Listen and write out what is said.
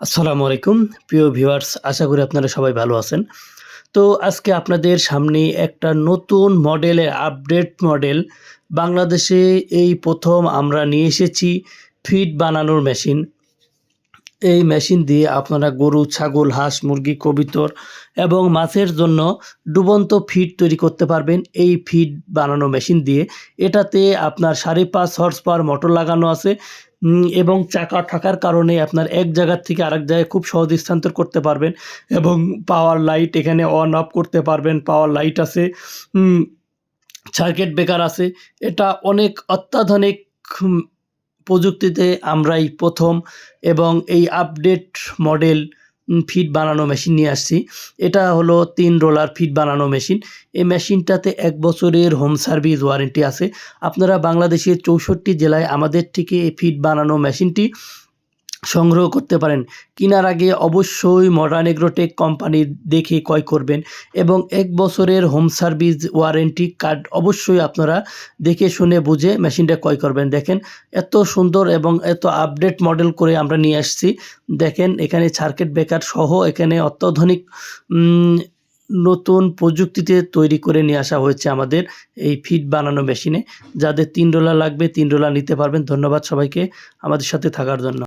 আসসালামু আলাইকুম। প্রিয় ভিউয়ার্স, আশা করি আপনারা সবাই ভালো আছেন। তো আজকে আপনাদের সামনে একটা নতুন মডেলের আপডেট মডেল। বাংলাদেশে এই প্রথম আমরা নিয়ে এসেছি ফিড বানানোর মেশিন। এই মেশিন দিয়ে আপনারা গরু, ছাগল, হাঁস, মুরগি, কবিতর এবং মাছের জন্য ডুবন্ত ফিড তৈরি করতে পারবেন এই ফিড বানানো মেশিন দিয়ে। এটাতে আপনার সাড়ে পাঁচ হর্স পাওয়ার মোটর লাগানো আছে। এবং চাকা থাকার কারণে আপনার এক জায়গার থেকে আরেক জায়গায় খুব সহজ স্থানান্তর করতে পারবেন এবং পাওয়ার লাইট এখানে অন অফ করতে পারবেন পাওয়ার লাইট আছে সার্কিট ব্রেকার আছে। এটা অনেক অত্যাধুনিক প্রযুক্তিতে আমরাই প্রথম এবং এই আপডেট মডেল ফিড বানানো মেশিন নিয়ে আসছি। এটা হলো তিন রোলার ফিট বানানো মেশিন এই মেশিনটাতে এক বছরের হোম সার্ভিস ওয়ারেন্টি আছে। আপনারা বাংলাদেশের চৌষট্টি জেলায় আমাদের থেকে এই ফিট বানানো মেশিনটি সংগ্রহ করতে পারেন। কেনার আগে অবশ্যই মডার্ন এগ্রোটেক কোম্পানি দেখে ক্রয় করবেন এবং এক বছরের হোম সার্ভিস ওয়ারেন্টি কার্ড অবশ্যই আপনারা দেখে শুনে বুঝে মেশিনটা ক্রয় করবেন। দেখেন এত সুন্দর এবং এত আপডেট মডেল করে আমরা নিয়ে আসছি। দেখেন এখানে সার্কিট ব্রেকার সহ এখানে অত্যাধুনিক নতুন প্রযুক্তিতে তৈরি করে নিয়ে আসা হয়েছে আমাদের এই ফিড বানানো মেশিনে যাদের তিন ডলার লাগবে, তিন ডলার নিতে পারবেন। ধন্যবাদ সবাইকে আমাদের সাথে থাকার জন্য।